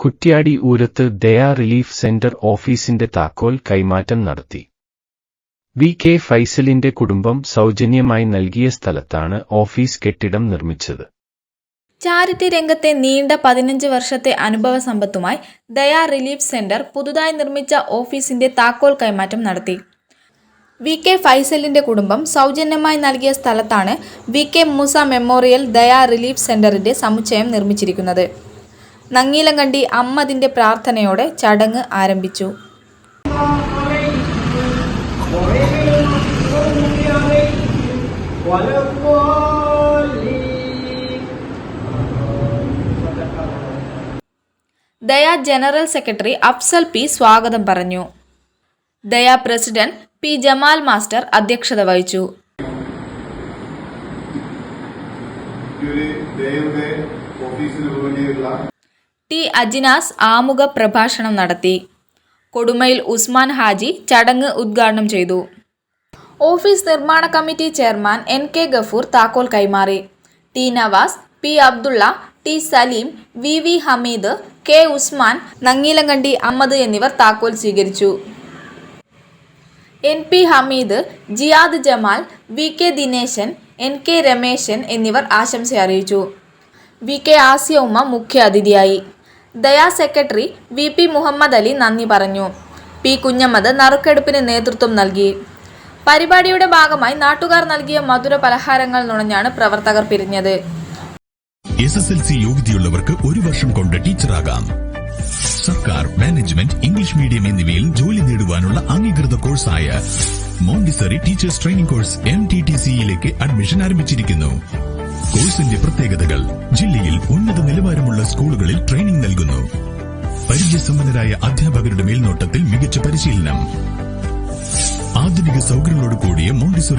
Kuttiadi Oorath Daya relief centre ഓഫീസിന്റെ താക്കോൽ കൈമാറ്റം നടത്തി. വി കെ ഫൈസലിന്റെ കുടുംബം സൗജന്യമായി നൽകിയ സ്ഥലത്താണ് ഓഫീസ് കെട്ടിടം നിർമ്മിച്ചത്. ചാരിറ്റി രംഗത്തെ നീണ്ട പതിനഞ്ച് വർഷത്തെ അനുഭവ സമ്പത്തുമായി ദയാ റിലീഫ് സെന്റർ പുതുതായി നിർമ്മിച്ച ഓഫീസിന്റെ താക്കോൽ കൈമാറ്റം നടത്തി. വി കെ ഫൈസലിന്റെ കുടുംബം സൗജന്യമായി നൽകിയ സ്ഥലത്താണ് V K Moosa memorial Daya relief സെന്ററിന്റെ സമുച്ചയം നിർമ്മിച്ചിരിക്കുന്നത്. നങ്ങീലങ്കണ്ടി അമ്മതിന്റെ പ്രാർത്ഥനയോടെ ചടങ്ങ് ആരംഭിച്ചു. ദയ ജനറൽ സെക്രട്ടറി അഫ്സൽ പി സ്വാഗതം പറഞ്ഞു. ദയ പ്രസിഡന്റ് പി ജമാൽ മാസ്റ്റർ അധ്യക്ഷത വഹിച്ചു. ഓഫീസിന് വേണ്ടിയുള്ള ടി അജിനാസ് ആമുഖ പ്രഭാഷണം നടത്തി. കൊടുമയിൽ ഉസ്മാൻ ഹാജി ചടങ്ങ് ഉദ്ഘാടനം ചെയ്തു. ഓഫീസ് നിർമ്മാണ committee chairman N K Gafoor താക്കോൽ കൈമാറി. T Navas P Abdulla T Saleem V V Hameed K Usman Nangeelankandi Ahammed എന്നിവർ താക്കോൽ സ്വീകരിച്ചു. N P Hameed Jiyad Jamal V K Dineshan N K Rameshan എന്നിവർ ആശംസ അറിയിച്ചു. വി കെ ആസിയ ഉമ്മ മുഖ്യ അതിഥിയായി Daya secretary V P Muhammad Ali നന്ദി പറഞ്ഞു. പി കുഞ്ഞമ്മദ് നറുക്കെടുപ്പിന് നേതൃത്വം നൽകി. പരിപാടിയുടെ ഭാഗമായി നാട്ടുകാർ നൽകിയ മധുര പലഹാരങ്ങൾ നുണഞ്ഞാണ് പ്രവർത്തകർ പിരിഞ്ഞത്. എസ് എസ് എൽ സി യോഗ്യതയുള്ളവർക്ക് ഒരു വർഷം കൊണ്ട് ടീച്ചറാകാം. സർക്കാർ മാനേജ്മെന്റ് ഇംഗ്ലീഷ് മീഡിയം എന്നിവയിൽ ജോലി നേടുവാനുള്ള അംഗീകൃത കോഴ്സായ Montessori teachers training course M T T സിയിലേക്ക് അഡ്മിഷൻ ആരംഭിച്ചിരിക്കുന്നു. കോഴ്സിന്റെ പ്രത്യേകതകൾ ജില്ലയിൽ ഉന്നത നിലവാരമുള്ള സ്കൂളുകളിൽ ട്രെയിനിംഗ് നൽകുന്നു. പരിചയസമ്പന്നരായ അധ്യാപകരുടെ മേൽനോട്ടത്തിൽ മികച്ച പരിശീലനം. ആധുനിക സൗകര്യങ്ങളോട് കൂടിയ മോണ്ടിസറി